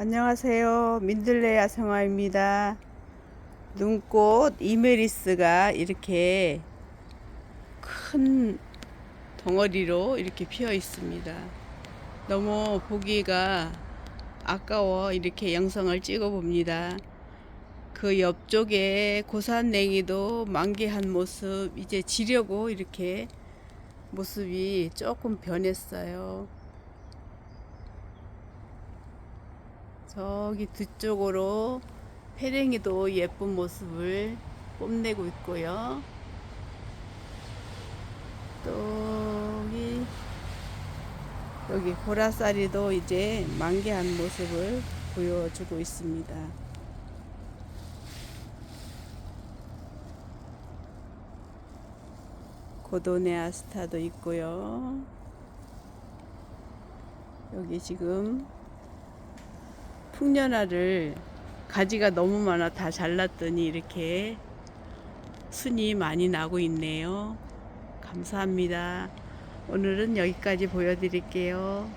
안녕하세요. 민들레 야생화입니다. 눈꽃 이메리스가 이렇게 큰 덩어리로 이렇게 피어 있습니다. 너무 보기가 아까워 이렇게 영상을 찍어 봅니다. 그 옆쪽에 고산냉이도 만개한 모습 이제 지려고 이렇게 모습이 조금 변했어요. 저기 뒤쪽으로 페랭이도 예쁜 모습을 뽐내고 있고요. 또 여기 보라쌀이도 이제 만개한 모습을 보여주고 있습니다. 고도네아스타도 있고요. 여기 지금 풍년화를 가지가 너무 많아 다 잘랐더니 이렇게 순이 많이 나고 있네요. 감사합니다. 오늘은 여기까지 보여드릴게요.